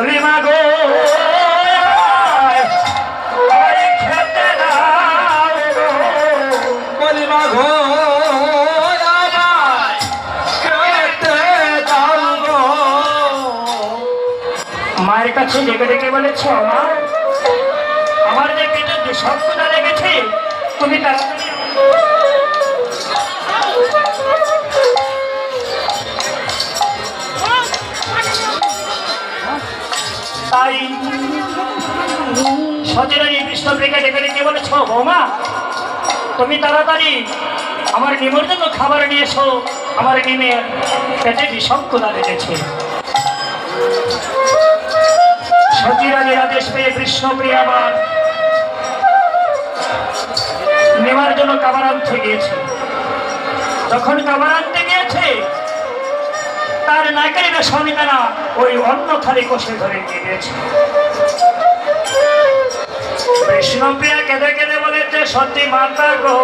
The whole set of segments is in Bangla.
কলিমা গো। কলিমা গো। মায়ের কাছে ডেকে ডেকে বলেছ আমার আমার যে পিতা দুঃস্বপ্নটা লেগেছে তুমি তাড়াতাড়ি তাই সচেতন বিষ্ণুপ্রিয়াকে ডেকে ডেকে বলেছ, বৌমা। তুমি তাড়াতাড়ি আমার জন্য খাবার নিয়ে এসো। আমার নিমের পেটে বিষম কোদা লেগেছে সতীরাজের আদেশ পেয়ে কৃষ্ণপ্রিয়া আবার নেওয়ার জন্য খাবার আনতে গিয়েছে। যখন খাবার আনতে গিয়েছে তার নাকের সমিতানা ওই অন্য থালি কষে ধরে নিয়ে কৃষ্ণপ্রিয়া কেঁদে কেঁদে বলেছে সত্যি মাতা গো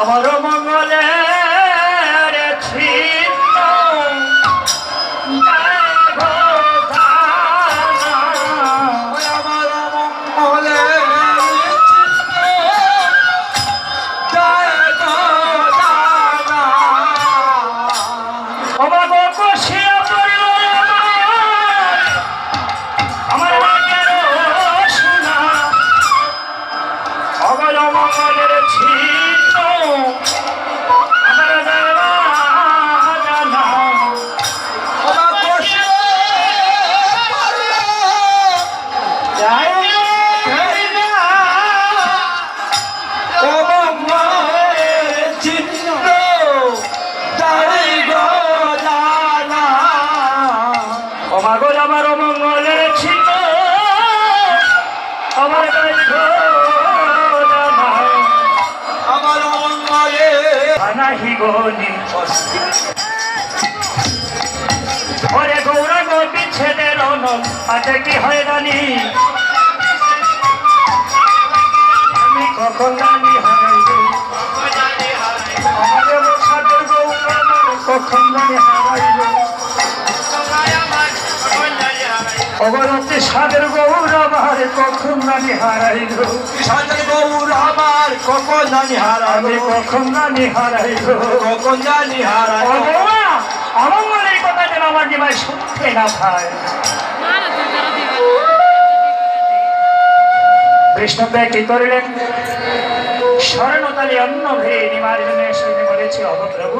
আমার মঙ্গলের আমার অমঙ্গলের ছিল আমার দৈর্ঘ্য আনাহি গনি ওরে গৌরাঙ্গ বিচ্ছেদের অনক আছে কি হয়রানি আমি কখন জানি হারাইব? কখন জানি হারাইব? অবরতে সাদের গৌরবার কখন জানি হারাইল? সাদের গৌর আমার কখন আমি হারাবে কখন জানি হারাইল? কখন হারাবে বৌমা, আমার মনের কথা যেন আমার জীবনে শুনতে না পায়। কৃষ্ণপ্রিয়া কি করলেন? স্বর্ণতালি অন্ন ভেয়ে নিমার জন্য এসে বলেছে অবপ্রভু